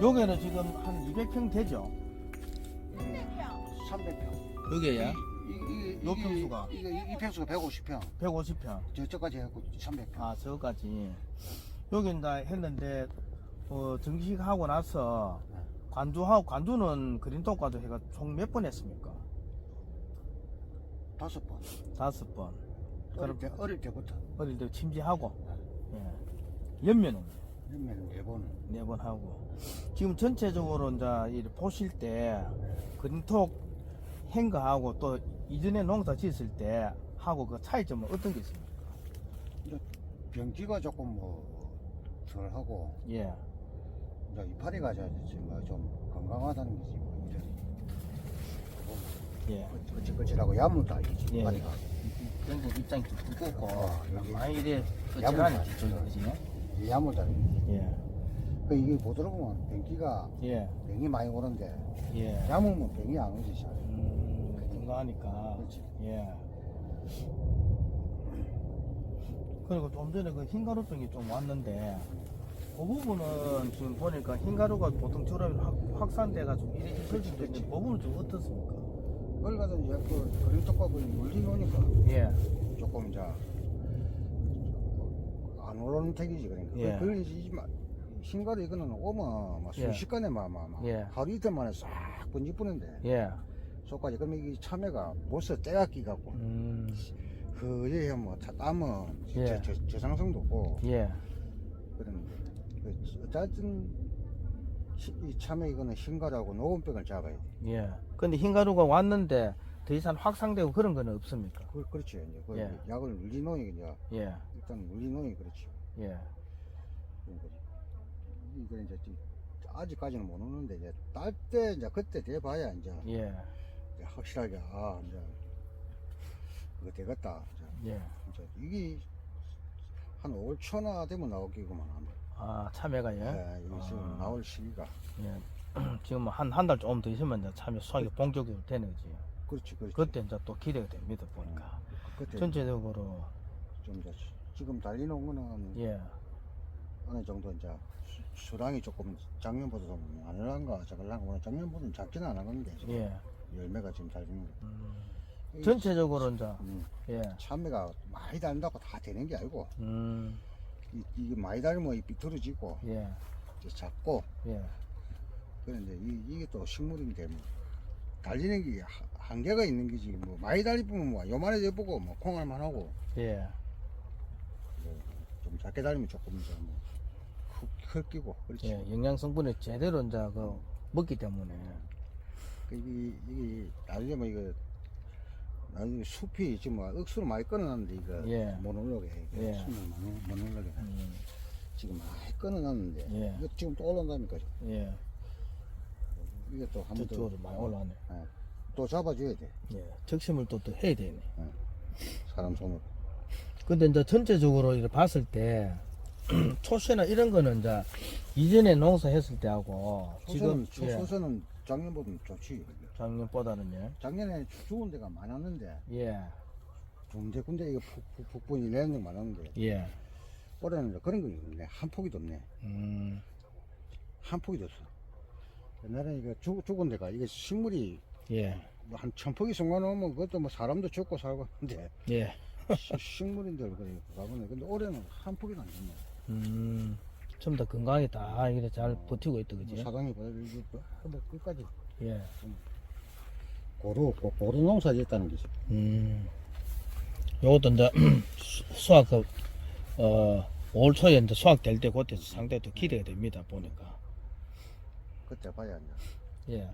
여기는 지금 한 200평 되죠? 300평. 여기야? 이, 요 평수가? 이게 이, 이 평수가 150평. 150평. 저쪽까지 해갖고 300평. 아, 저까지. 여기 다 했는데, 어, 정식하고 나서 네. 관두하고, 관두는 그린톡과도 해가 총 몇 번 했습니까? 다섯 번. 다섯 번. 어릴 때, 어릴 때부터. 어릴 때 침지하고, 예. 연면은 네 번은. 네번 하고. 지금 전체적으로 이제 이 보실 때, 그린톡 행거하고 또 이전에 농사 짓을 때 하고 그 차이점은 어떤 게 있습니까? 병기가 조금 뭐, 덜 하고, 예. 이제 이파리가 이제 지금 좀 건강하다는 거지. 뭐 이제 예. 거칠거칠하고 야무다, 이지 예. 이파리가. 전국 입장이 좀 두껍고, 어, 많이 이래 기초죠, 그지? 이 야무다. 예. 그 이게 보더라고만 병기가 예. 병이 많이 오는데, 예. 야무면 병이 안 오지, 잘. 음, 건강하니까. 그렇지. 예. 그리고 좀 전에 그 흰가루병이 좀 왔는데, 그 부분은 지금 보니까 흰가루가 보통 저런 확, 확산돼가지고 이래 있을 수도 있는데, 그 부분은 좀 어떻습니까? 그걸 가서 이제 그 그린톡하고 물리 놓으니까 예. 조금 이제 안 오르는 택이지 그러니까. 예. 그걸 이제 막 흰가루 이거는 오면 막 예. 순식간에 막, 막, 막 예. 하루 이틀 만에 싹 번지뿌는데 예. 속까지 그럼 이 참외가 벌써 때가 끼갖고 음, 그에 뭐 다- 땀은 예. 저, 저, 저상성도 없고 예. 그러는데 그 어쨌든 시- 이 참외 이거는 흰가루하고 노원병을 잡아야 돼. 예. 근데 흰가루가 왔는데 더 이상 확산되고 그런 건 없습니까? 그, 그렇지 이제 그 예. 약을 물리 놓으니까 이제 예. 일단 물리 놓으니 그렇지. 예. 그런 거지. 이거 이제 좀 아직까지는 못 오는데 이제 딸 때 이제 그때 돼봐야 이제, 예. 이제 확실하게 아 이제 그거 되겠다. 이제, 예. 이제 이게 한 5월 초나 되면 나오기구만 아마. 아, 참외가 예. 예, 이게 지금 아. 나올 시기가. 예. 지금 한 한 달 조금 더 있으면 이제 참외 수확이 본격적으로 되는 거지. 그렇지, 그렇지. 그때 이제 또 기대가 됩니다 보니까. 그때 전체적으로 좀 이제 지금 달리는 거는 예. 어느 정도 이제 수- 수량이 조금 작년보다 좀 많을란가 작을란가 작년보다는 작지는 않았는데 지금 예. 열매가 지금 달리는 거. 음, 전체적으로 이제 음, 예. 참외가 많이 달린다고 다 되는 게 아니고 음. 이, 이게 많이 달리면 이 비틀어지고 예. 이제 작고 예. 그런데 이, 이게 또 식물인데 뭐 달리는 게 하- 한계가 있는 거지 뭐 많이 달리면 뭐 요만해져 보고 뭐 콩알만 하고 예. 뭐좀 작게 달리면 조금 뭐 흙, 흙끼고 그렇지 예. 영양 성분이 제대로 이제 그 먹기 때문에 그 이게 이게 달리면 이거 나중에 숲이 지금 뭐 억수로 많이 끊어놨는데 이거 예. 못 올라게 해. 이거 예. 숲을 못, 올- 못 올라게 해. 음, 지금 많이 끊어놨는데 예. 이거 지금 또 올라온다니까 예. 이게 또 한번 더 저쪽으로 많이 올라가네. 또 잡아줘야 돼 예. 적심을 또, 또 해야 되네. 사람 손으로 근데 이제 전체적으로 이렇게 봤을 때 초세나 이런 거는 이제 이전에 농사했을 때하고 지금 지금 예, 초소는 작년보다 는 좋지 작년보다는요. 작년에 죽은 데가 많았는데 예. 군데 군데 이거 북, 북, 북분이 내는 데 많았는데 예. 올해는 그런 거 없네 한 폭이도 없네 음. 한 폭이도 없어 옛날에 이거 죽, 죽은 데가 이게 식물이 예. 뭐한 천폭이 순간 오면 그것도 뭐 사람도 죽고 살고 하는데 예. 시- 식물인들 그래 가보네 근데 올해는 한 폭이도 안 됐네 음. 좀 더 건강히 다 이래 잘 버티고 있다 뭐 그지? 사장이 보여 이게 뭐, 뭐 끝까지 예. 고루 고- 고루 농사 짓다는 거지 음. 요것도 이제 수- 수확 그, 어, 올 초에 이제 수확될 때 그때 상당히 또 기대가 됩니다 보니까. 그때 봐야 이제 예.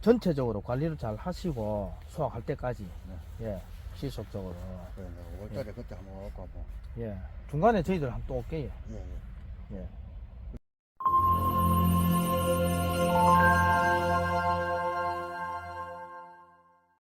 전체적으로 관리를 잘 하시고 수확할 때까지 예 지속적으로 그래 내가 5월달에 그때 한번 와갖고 한번 예. 중간에 저희들 한번 또 올게요. 예, 예. 예.